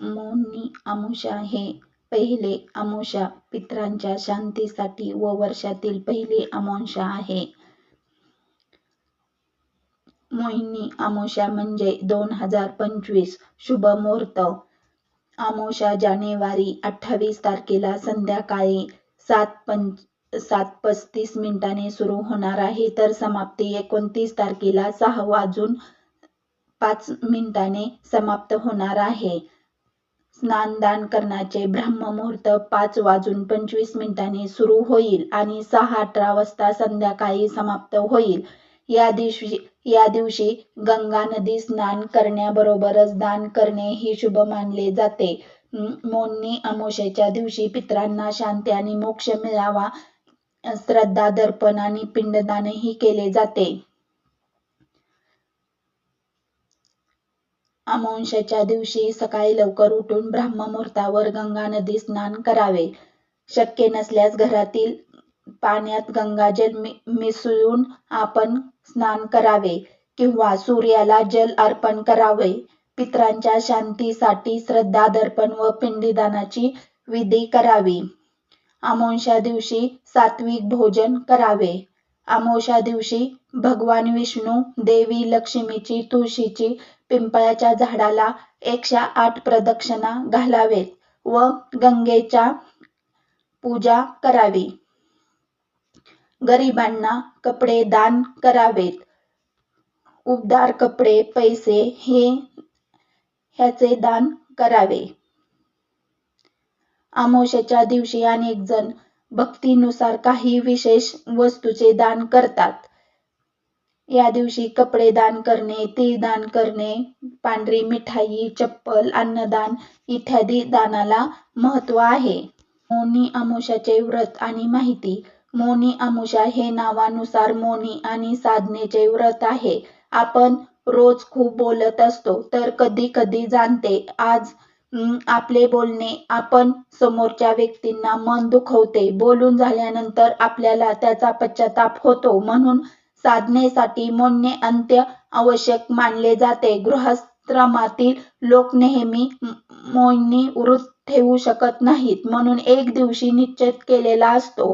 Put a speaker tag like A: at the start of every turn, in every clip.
A: मोहिनी अमुषा हे पहिले अमावास्या पित्रांच्या शांतीसाठी व वर्षातील पहिली अमावास्या आहे. मोहिनी अमावास्या म्हणजे दोन हजार पंचवीस शुभ मुहूर्त अमावास्या जानेवारी अठ्ठावीस तारखेला संध्याकाळी सात पस्तीस मिनिटांनी सुरू होणार आहे तर समाप्ती एकोणतीस तारखेला सहा वाजून पाच मिनिटांनी समाप्त होणार आहे. स्नानदान करण्याचे ब्रह्ममुहूर्त पाच वाजून पंचवीस मिनिटांनी सुरू होईल आणि सहा अठरा वाजता संध्याकाळी समाप्त होईल. या दिवशी गंगा नदीत स्नान करण्याबरोबरच दान करणे ही शुभ मानले जाते. मोन्नी अमोशेच्या दिवशी पितरांना शांती आणि मोक्ष मिळावा श्रद्धा दर्पण आणि पिंडदानही केले जाते. अमावास्येच्या दिवशी सकाळी लवकर उठून ब्राह्ममुहूर्तावर गंगा नदी स्नान करावे. शक्य नसल्यास घरातील पाण्यात गंगाजल मिसळून आपण स्नान करावे किंवा सूर्याला जल अर्पण करावे. पितरांच्या शांतीसाठी श्रद्धा दर्पण व पिंडीदानाची विधी करावी. अमावास्या दिवशी सात्विक भोजन करावे. अमावास्या दिवशी भगवान विष्णू, देवी लक्ष्मीची, तुळशीची, पिंपळाच्या झाडाला एकशे आठ प्रदक्षिणा घालावेत व गंगेच्या पूजा करावी. गरिबांना कपडे दान करावेत. उबदार कपडे, पैसे हे ह्याचे दान करावे. अमावास्येच्या दिवशी अनेक जण भक्तीनुसार काही विशेष वस्तूचे दान करतात. या दिवशी कपडे दान करणे, तीळ दान करणे, पांढरी मिठाई, चप्पल, अन्नदान इत्यादी दानाला महत्त्व आहे. मोनी अमुषाचे व्रत आणि माहिती मोनी अमुषा हे नावानुसार मौनी आणि साधनेचे व्रत आहे. आपण रोज खूप बोलत असतो तर कधी कधी जाणते आज आपले बोलणे आपण समोरच्या व्यक्तींना मन दुखवते. बोलून झाल्यानंतर आपल्याला त्याचा पश्चाताप होतो. म्हणून साधनेसाठी मौन अंत्य आवश्यक मानले जाते. गृहस्थाश्रमातील लोक नेहमी मौन व्रत ठेवू शकत नाहीत म्हणून एक दिवशी निश्चित केलेला असतो.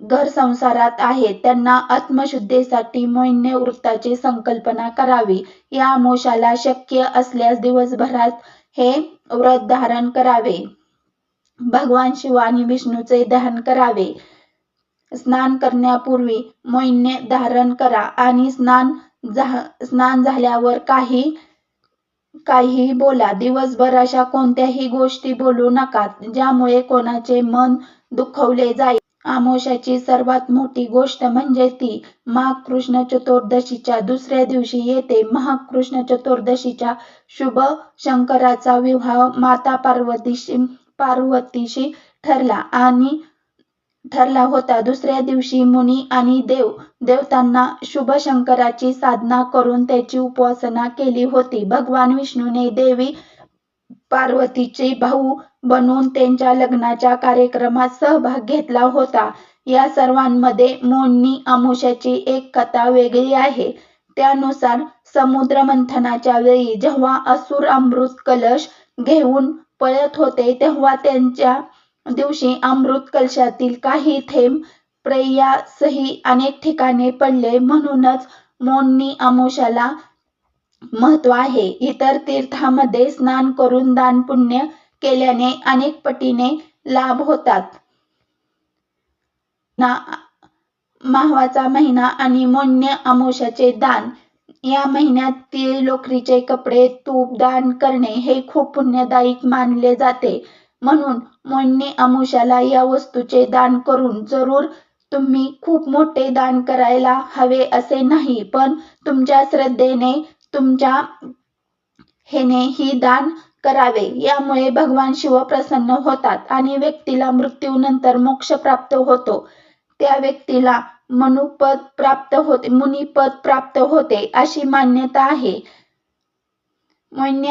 A: घर संसारात आहे त्यांना आत्मशुद्धीसाठी मौन वृत्ताची संकल्पना करावी. या मोशाला शक्य असल्यास दिवसभरात हे व्रत धारण करावे. भगवान शिव आणि विष्णूचे दहन करावे. स्नान करण्यापूर्वी मोहिने धारण करा आणि स्नान स्नान झाल्यावर काही काहीही बोला. दिवसभर अशा कोणत्याही गोष्टी बोलू नका ज्यामुळे कोणाचे मन दुखवले जाईल. आमोशाची सर्वात मोठी गोष्ट म्हणजे ती महाकृष्ण चतुर्दशीच्या दुसऱ्या दिवशी येते. महाकृष्ण चतुर्दशीच्या शुभ शंकराचा विवाह माता पार्वतीशी पार्वतीशी ठरला आणि ठरला होता. दुसऱ्या दिवशी मुनी आणि देव देवतांना शुभ शंकराची साधना करून त्याची उपासना केली होती. भगवान विष्णूने देवी पार्वतीचे भाऊ बनून त्यांच्या लग्नाच्या कार्यक्रमात सहभाग घेतला होता. या सर्वांमध्ये मोन्नी अमुषाची एक कथा वेगळी आहे. त्यानुसार समुद्र मंथनाच्या वेळी जेव्हा असुर अमृत कलश घेऊन पळत होते तेव्हा त्यांच्या दिवशी अमृत कलशातील काही थेंब प्रयागसह अनेक ठिकाणी पडले. म्हणूनच मोन्नी अमुषाला महत्त्व आहे. इतर तीर्थामध्ये स्नान करून दान पुण्य केल्याने अनेक पटीने लाभ होतात. माघचा महिना आणि मोन्य अमोशाचे दान या महिन्यात तीळ, लोकरीचे कपडे, तूप दान करणे हे खूप पुण्यदायी मानले जाते. म्हणून मोन्य अमोशाला या वस्तूचे दान करून जरूर तुम्ही खूप मोठे दान करायला हवे असे नाही पण तुमच्या श्रद्धेने, तुमच्या हेने ही दान करावे. यामुळे भगवान शिव प्रसन्न होतात आणि व्यक्तीला मृत्यूनंतर मोक्ष प्राप्त होतो. त्या व्यक्तीला मुनिपद प्राप्त होते अशी मान्यता आहे. मोहिनी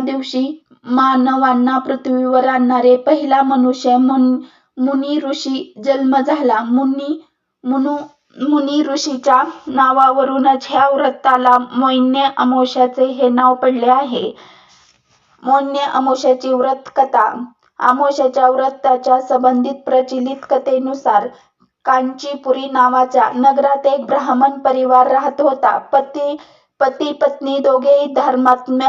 A: दिवशी मानवांना पृथ्वीवर आणणारे पहिला मनुष्य मुनी ऋषी जन्म झाला. मुनी ऋषीच्या नावावरूनच ह्या व्रताला मोन्य अमावास्या हे नाव पडले आहे. मौन्य अमावस्येची व्रत कथा अमावस्येच्या व्रताच्या संबंधित प्रचलित कथेनुसार कांचीपुरी नावाच्या नगरात एक ब्राह्मण परिवार राहत होता पती पती पत्नी दोघेही धर्मात्म्य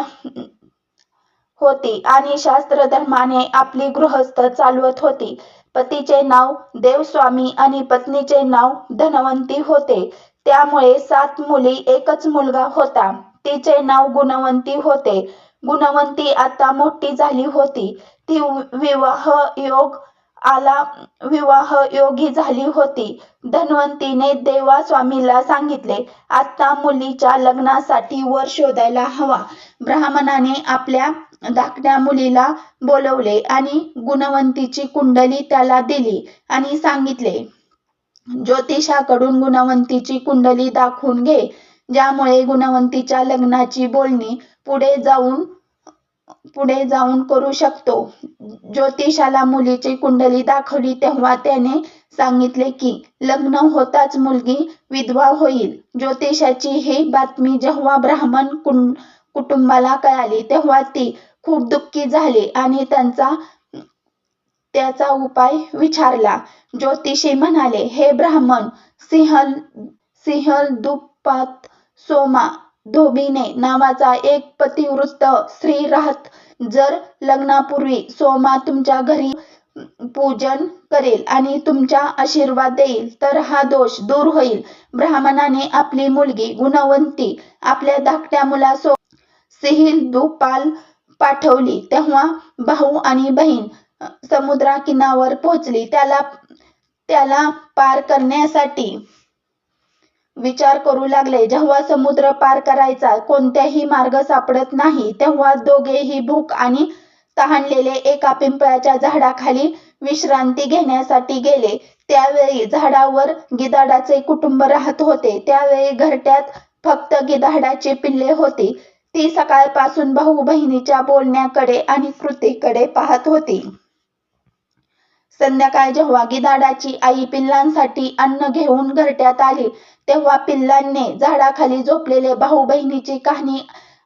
A: होती आणि शास्त्र धर्माने आपली गृहस्थ चालवत होती पतीचे नाव देवस्वामी आणि पत्नीचे नाव धनवंती होते. त्यामुळे सात मुली एकच मुलगा होता. तिचे नाव गुणवंती होते. गुणवंती आता मोठी झाली होती. ती विवाह योग आला विवाह योगी झाली होती. धन्वंतीने देवा स्वामीला सांगितले आता मुलीच्या लग्नासाठी वर शोधायला हवा. ब्राह्मणाने आपल्या धाकट्या मुलीला बोलवले आणि गुणवंतीची कुंडली त्याला दिली आणि सांगितले ज्योतिषाकडून गुणवंतीची कुंडली दाखवून घे ज्यामुळे गुणवंतीच्या लग्नाची बोलणी पुढे जाऊन पुढे जाऊन करू शकतो. ज्योतिषाला मुलीची कुंडली दाखवली तेव्हा त्याने सांगितले की लग्न होताच मुलगी विधवा होईल. ज्योतिषाची ही बातमी जेव्हा ब्राह्मण कुंड कुटुंबाला कळाली तेव्हा ती खूप दुःखी झाली आणि त्यांचा त्याचा उपाय विचारला. ज्योतिषी म्हणाले हे ब्राह्मण सिंहल सिंहल दुपात सोमा धोबीने नावाचा एक पतिवृत्त स्त्री राहत. जर लग्नापूर्वी सोमा तुमच्या घरी पूजन करेल आणि तुमच्या आशीर्वाद देईल तर हा दोष दूर होईल. ब्राह्मणाने आपली मुलगी गुणवंती आपल्या धाकट्या मुलासो सिहिल दुपाल पाठवली. तेव्हा भाऊ आणि बहीण समुद्रा किनावर पोहोचली. त्याला त्याला पार करण्यासाठी विचार करू लागले. जेव्हा समुद्र पार करायचा कोणत्याही मार्ग सापडत नाही. तेव्हा दोघेही भूक आणि तहानलेले एका पिंपळाच्या झाडाखाली विश्रांती घेण्यासाठी गेले. त्यावेळी झाडावर गिधाडाचे कुटुंब राहत होते. त्यावेळी घरट्यात फक्त गिधाडाची पिल्ले होती. ती सकाळपासून भाऊ बहिणीच्या बोलण्याकडे आणि कृतीकडे पाहत होती. संध्याकाळ जेव्हा गिधाडाची आई पिल्लांसाठी अन्न घेऊन घरट्यात आली तेव्हा पिल्लांनी झाडाखाली झोपलेले भाऊ बहिणीची कहाणी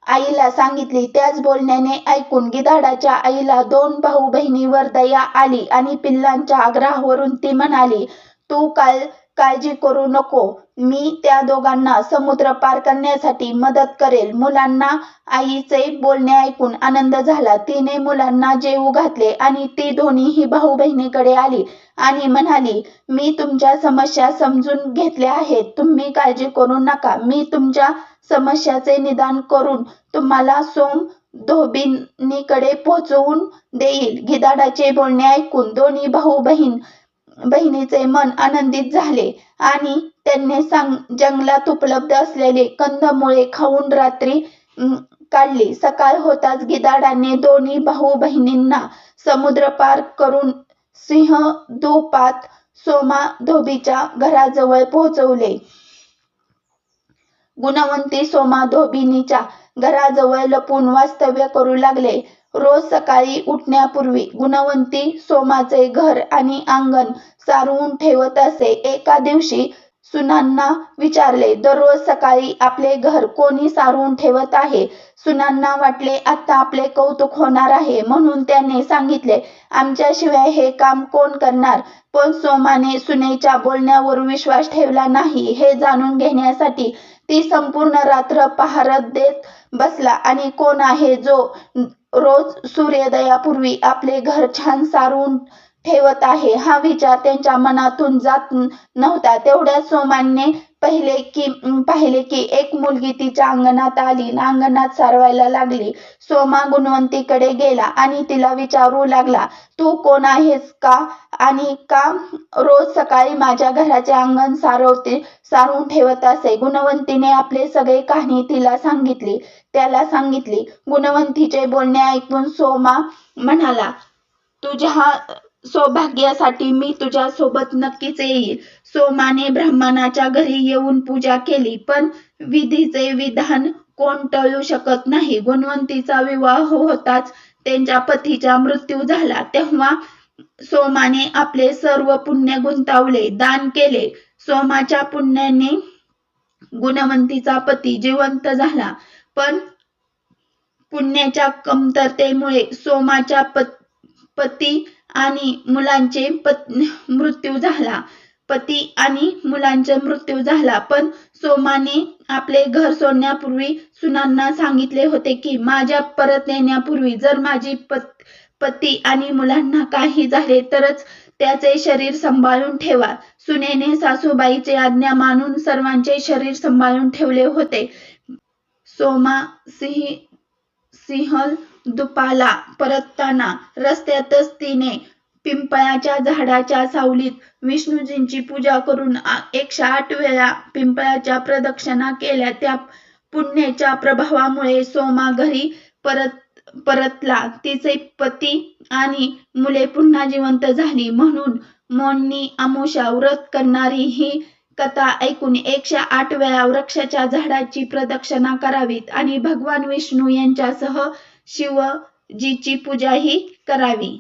A: आईला सांगितली. त्याच बोलण्याने ऐकून गिधाडाच्या आईला दोन भाऊ बहिणीवर दया आली आणि पिल्लांच्या आग्रहावरून ती म्हणाली तू काल काळजी करू नको. मी त्या दोघांना समुद्र पार करण्यासाठी मदत करेल. मुलांना आईचे बोलणे ऐकून आनंद झाला. तिने मुलांना जेवू घातले आणि ती दोन्हीही भाऊ बहिणीकडे आली आणि म्हणाली मी तुमच्या समस्या समजून घेतल्या आहेत. तुम्ही काळजी करू नका. मी तुमच्या समस्याचे निदान करून तुम्हाला सोम धोबिनीकडे पोहोचवून देईल. गिदाडाचे बोलणे ऐकून दोन्ही भाऊ बहीण बहिणीचे मन आनंदित झाले आणि त्यांनी सांग जंगलात उपलब्ध असलेले कंदमुळे खाऊन रात्री काढली. सकाळ होताच गिदाडाने दोन्ही भाऊ बहिणींना समुद्र पार करून सिंह दुपात सोमा धोबीच्या घराजवळ पोहोचवले. गुणवंती सोमा धोबिनीच्या घराजवळ लपून वास्तव्य करू लागले. रोज सकाळी उठण्यापूर्वी गुणवंती सोमाचे घर आणि अंगण सारवून ठेवत असे. एका दिवशी सुनांना विचारले दररोज सकाळी आपले घर कोणी सारून ठेवत आहे सुनांना वाटले आता आपले कौतुक होणार आहे म्हणून त्याने सांगितले आमच्याशिवाय हे काम कोण करणार पण सोमाने सुनेच्या बोलण्यावर विश्वास ठेवला नाही. हे जाणून घेण्यासाठी ती संपूर्ण रात्र पहारत देत बसला आणि कोण आहे जो रोज सूर्योदयापूर्वी आपले घर छान सारून ठेवत आहे. हा विचार त्यांच्या मनातून जात नव्हता. तेवढ्या सोमांनी पहिले की पाहिले की एक मुलगी तिच्या अंगणात आली अंगणात सारवायला लागली. सोमा गुणवंतीकडे गेला आणि तिला विचारू लागला तू कोण आहेस का? आणि का रोज सकाळी माझ्या घराचे अंगण सारवते सारून ठेवत असे? गुणवंतीने आपले सगळे कहाणी तिला सांगितली. त्याला सांगितली. गुणवंतीचे बोलणे ऐकून सोमा म्हणाला तुझ्या सौभाग्यासाठी मी तुझ्या सोबत नक्कीच येईल. सोमाने ब्राह्मणाच्या घरी येऊन पूजा केली पण विधीचे विधान कोण टळू शकत नाही. गुणवंतीचा विवाह होताच त्यांच्या पतीचा मृत्यू झाला. तेव्हा सोमाने आपले सर्व पुण्य गुंतावले दान केले. सोमाच्या पुण्याने गुणवंतीचा पती जिवंत झाला. पण पुण्याच्या कमतरतेमुळे सोमाच्या पती पती आणि मुलांचे मृत्यू झाला. पती आणि मुलांचा मृत्यू झाला. पण सोमाने आपले घर सोडण्यापूर्वी सुनांना सांगितले होते की माझ्या परत येण्यापूर्वी जर माझी पती आणि मुलांना काही झाले तरच त्याचे शरीर सांभाळून ठेवा. सुनेने सासूबाईचे आज्ञा मानून सर्वांचे शरीर सांभाळून ठेवले होते. सोमा सिंह सिंहल दुपाला परतताना रस्त्यातच तिने पिंपळाच्या झाडाच्या सावलीत विष्णूजींची पूजा करून एकशे आठ वेळा पिंपळाच्या प्रदक्षिणा केल्या. त्या पुण्याच्या प्रभावामुळे सोमा घरी परत परतला. तिचे पती आणि मुले पुन्हा जिवंत झाली. म्हणून मौनी अमुषा व्रत करणारी ही कथा ऐकून एकशे आठ वेळा वृक्षाच्या झाडाची प्रदक्षिणा करावीत आणि भगवान विष्णू यांच्यासह शिवजीची पूजाही करावी.